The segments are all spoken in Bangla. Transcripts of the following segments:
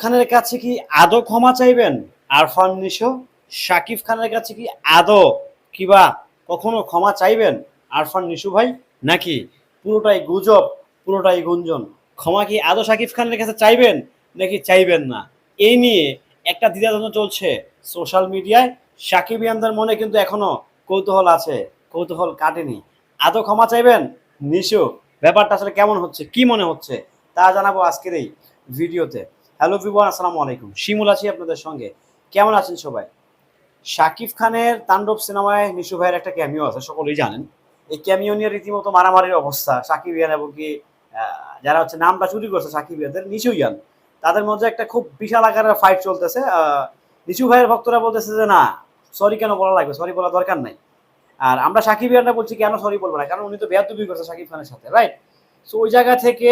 খানের কাছে কি আদৌ ক্ষমা চাইবেন? আরফান নিশো, শাকিব খানের কাছে কি আদৌ কিবা কখনো ক্ষমা চাইবেন? আরফান নিশু ভাই, নাকি পুরোটাই গুজব, পুরোটাই গুঞ্জন? ক্ষমা কি আদৌ শাকিব খানের কাছে চাইবেন, নাকি চাইবেন না? এই নিয়ে একটা দ্বিধাদ্বন্দ্ব চলছে সোশ্যাল মিডিয়ায়। সাকিব ইয়ানদের মনে কিন্তু এখনও কৌতূহল আছে, কৌতূহল কাটেনি। আদৌ ক্ষমা চাইবেন? নিশু, ব্যাপারটা আসলে কেমন হচ্ছে, কি মনে হচ্ছে তা জানাব আজকের এই ভিডিওতে। হ্যালো ভিভান আসসালামু আলাইকুম। শিমুল আছি আপনাদের সঙ্গে। কেমন আছেন সবাই? শাকিব খানের তাণ্ডব সিনেমায় নিশু ভাইয়ের একটা ক্যামিও আছে, সকলেই জানেন। এই ক্যামিও নিয়ে রীতিমতো মারামারির অবস্থা। সাকিব ইয়ান এবং কি যারা হচ্ছে নামটা চুরি করছে সাকিব ইয়ানদের, নিশু ইয়ান। তাদের মধ্যে একটা খুব বিশাল আকারের ফাইট চলতেছে। নিশু ভাইয়ের ভক্তরা বলতেছে যে, না সরি কেন বলা লাগবে? সরি বলা দরকার নাই। আর আমরা সাকিব ইয়ানরা বলছি, কেন সরি বলব না? কারণ উনি তো বেয়াদবি করছে সাকিব খানের সাথে রাইট সো ওই জায়গা থেকে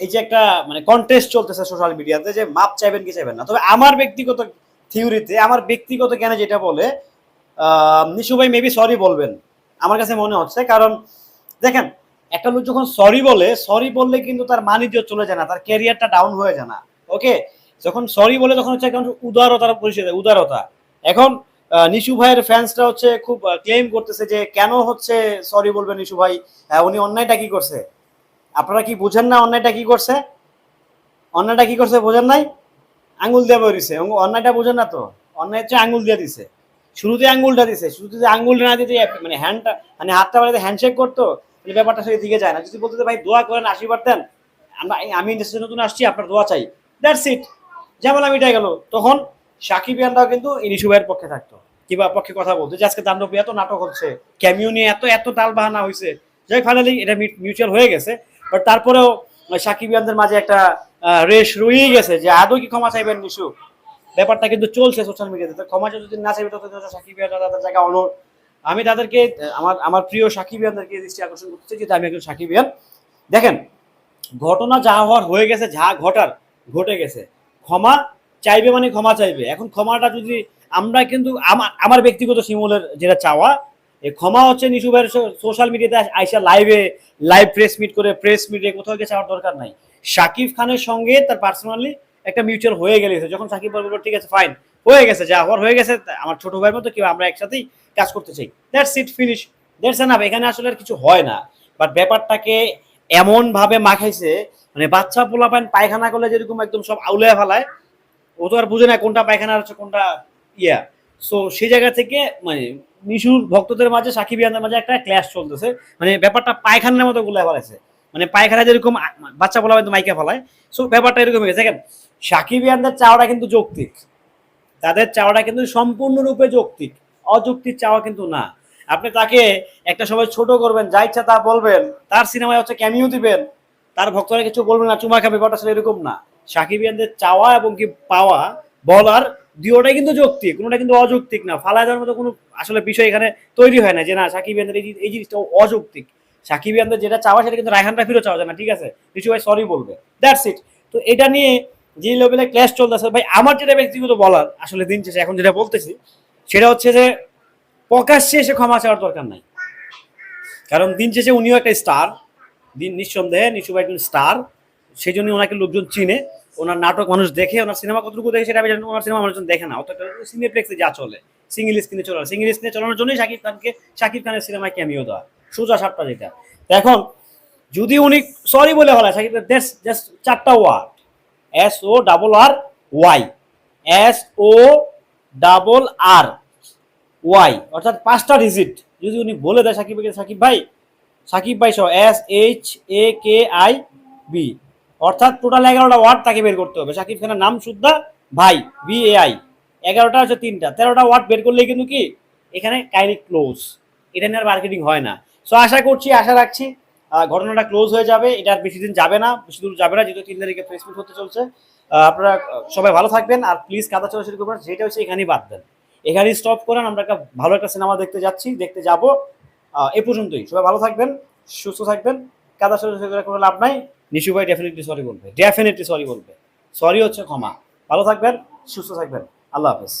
এই যে একটা মানে কন্টেস্ট চলতেছে সোশ্যাল মিডিয়াতে যে মাপ চাইবেন কি চাইবেন না। তবে আমার ব্যক্তিগত থিওরিতে আমার ব্যক্তিগত জ্ঞানে যেটা বলে নিশু ভাই মেবি সরি বলবেন। আমার কাছে মনে হচ্ছে, কারণ দেখেন, একটা লোক যখন সরি বলে সরি বললে কিন্তু তার মানিজ্য চলে যায় না, তার ক্যারিয়ারটা ডাউন হয়ে যায় না। ওকে যখন সরি বলে তখন হচ্ছে এখন উদারতার পরিচয় উদারতা। এখন নিশু ভাইয়ের ফ্যান্সরা হচ্ছে খুব ক্লেম করতেছে যে কেন হচ্ছে সরি বলবেন নিশু ভাই? উনি অন্যায়টা কি করছে? আপনারা কি বুঝেন না অন্যায়টা কি করছে? অন্যায়টা কি করছে বোঝেন নাই? আঙ্গুল দিয়ে বেরিয়েছে অন্যায়টা বোঝেন না তো? অন্যায় হচ্ছে আঙ্গুল দিয়ে দিছে। শুরুতে আঙ্গুলটা দিছে। শুরুতে যে আঙ্গুলটা না দিতে মানে হ্যান্ডটা মানে হাতটা বাড়িতে হ্যান্ডশেক করতো, তাহলে ব্যাপারটা সেই দিকে যায় না। যদি বলতে ভাই, দোয়া করেন, আশীর্বাদ দেন, আমরা আমি ইন্ডাস্ট্রি নতুন আসছি, আপনার দোয়া চাই। দ্যাটস ইট যেমন আমি মিটাই গেল, তখন সাকিব ইয়ানরাও কিন্তু ইনিশু ভাইয়ের পক্ষে থাকতো। কিংবা পক্ষে কথা বলতো, যে আজকে তাণ্ডব এত নাটক হচ্ছে ক্যামিও নিয়ে এত এত তাল বাহানা হয়েছে যাই ফাইনালি এটা মিউচুয়াল হয়ে গেছে। বাট তারপরেও সাকিব ইয়ানদের মাঝে একটা রেশ রয়েই গেছে যে আদৌ কি ক্ষমা চাইবেন নিশু? ব্যাপারটা কিন্তু চলছে সোশ্যাল মিডিয়াতে তো। ক্ষমা যদি না চাইবে তখন তো সাকিব ইয়ানরা তাদের জায়গা অন আমি তাদেরকে আমার আমার প্রিয় সাকিব ইয়ানদেরকে দৃষ্টি আকর্ষণ করতে চাই যে আমি একজন সাকিব ইয়ান। দেখেন, ঘটনা যা হওয়ার হয়ে গেছে, যা ঘটার, ঘটে গেছে। ক্ষমা চাইবে মানে ক্ষমা চাইবে। এখন ক্ষমাটা যদি আমরা কিন্তু আমার আমার ব্যক্তিগত শিমুলের যেটা চাওয়া ক্ষমা হচ্ছে নিশু ভাইয়ের সোশ্যাল মিডিয়াতে আইসা লাইভে লাইভ প্রেস মিট করে প্রেস মিটে কোথাও গেছে চাওয়ার দরকার নাই। শাকিব খানের সঙ্গে তার পার্সোনালি একটা মিউচুয়াল হয়ে গেছে যখন সাকিব বলব, ঠিক আছে ফাইন হয়ে গেছে, যা হওয়ার হয়ে গেছে আমার ছোট ভাইয়ের মতো কেউ আমরা একসাথেই কাজ করতে চাই। That's it finish that's enough এখানে আসলে আর কিছু হয় না। বাট ব্যাপারটাকে এমন ভাবে মাখাইছে মানে বাচ্চা পোলাপান পায়খানা করলে যেরকম একদম সব আউলে ফেলায়, ও তো আর বুঝে না কোনটা পায়খানা হচ্ছে কোনটা ইয়া। সো সেই জায়গা থেকে মানে নিশুর ভক্তদের মাঝে, সাকিব ইয়ানদের মাঝে একটা ক্ল্যাশ চলতেছে। মানে ব্যাপারটা পায়খানার মতো গুলা আছে মানে পায়খানা যেরকম বাচ্চা পোলা কিন্তু মাইকে ফেলায়। সো ব্যাপারটা এরকম হয়ে দেখেন, সাকিব ইয়ানদের চাওয়াটা কিন্তু যৌক্তিক। তাদের চাওয়াটা কিন্তু সম্পূর্ণরূপে যৌক্তিক। অযৌক্তিক চাওয়া কিন্তু না। আপনি তাকে একটা সময় ছোট করবেন, যা ইচ্ছা তা বলবেন, তার সিনেমায় হচ্ছে ক্যামিও দিবেন, তার ভক্তরা কিছু বলবেন না, চুমা খাবে, ব্যাপারটা আসলে এরকম না। সাকিব ইয়ানদের চাওয়া এবং কি পাওয়া, বলার দুটোটাই কিন্তু যৌক্তিক, কোনোটা কিন্তু অযৌক্তিক না। ফালা দেওয়ার মতো কোনো আসলে বিষয় এখানে তৈরি হয় না যে, না, সাকিব ইয়ানদের এই জিনিসটা অযৌক্তিক। সাকিব ইয়ানদের যেটা চাওয়া সেটা কিন্তু রায়হান রাফিরও চাওয়া যায় না, ঠিক আছে? কিছু ভাই সরি বলবে। দ্যাটস ইট তো এটা নিয়ে যে লেভেলে ক্লাস চলতেছে, ভাই, আমার যেটা ব্যক্তিগত বলার আসলে দিন শেষে এখন যেটা বলতেছি, সেটা হচ্ছে যে, প্রকাশ্যে এসে ক্ষমা চাওয়ার দরকার নাই। কারণ দিন শেষে উনিও একটা স্টার দিন নিঃসন্দেহে নিশু ভাই একজন স্টার সেই জন্য ওনাকে লোকজন চিনে। ওনার নাটক মানুষ দেখে, ওনার সিনেমা কতটুকু দেখে সেটা আমি জানি ওনার সিনেমা মানুষজন দেখে না। অতটা সিনেপ্লেক্সে যা চলে সিঙ্গেল স্ক্রিনে চলে সিঙ্গেল স্ক্রিনে চালানোর জন্যই শাকিব খানকে শাকিব খানের সিনেমায় ক্যামিও দেওয়া। সোজা সাপটা যেটা। এখন, যদি উনি সরি বলে বলা শাকিব জাস্ট জাস্ট চারটা word S O double R Y S O double R Y অর্থাৎ পাঁচটা ডিজিট যদি উনি বলে দেয় সাকিব সাকিব ভাই সাকিব ভাই সহ S H A K I B অর্থাৎ টোটাল এগারোটা ওয়ার্ড তাকে বের করতে হবে। সাকিব খানের নাম শুদ্ধা, ভাই বি এ আই এগারোটা হচ্ছে তিনটা। তেরোটা ওয়ার্ড বের করলে কিন্তু কি? এখানে কাহিনি ক্লোজ এটা নিয়ে আর মার্কেটিং হয় না। সো আশা করছি, আশা রাখছি ঘটনাটা ক্লোজ হয়ে যাবে। এটা আর বেশি দিন যাবে না, বেশি দূর যাবে না, যেহেতু তিন তারিখে ফেসবুক হতে চলছে। আপনারা সবাই ভালো থাকবেন আর প্লিজ কাদা চলাচল করবেন। যেটা হচ্ছে, এখানেই বাদ দেন। এখানেই স্টপ করেন। আমরা একটা ভালো একটা সিনেমা দেখতে যাচ্ছি, দেখতে যাব। এ পর্যন্তই। সবাই ভালো থাকবেন, সুস্থ থাকবেন। কাদা চলাচল করে কোনো লাভ নাই। নিশু ভাই ডেফিনেটলি সরি বলবে। ডেফিনেটলি সরি বলবে। সরি হচ্ছে ক্ষমা। ভালো থাকবেন, সুস্থ থাকবেন। আল্লাহ হাফেজ।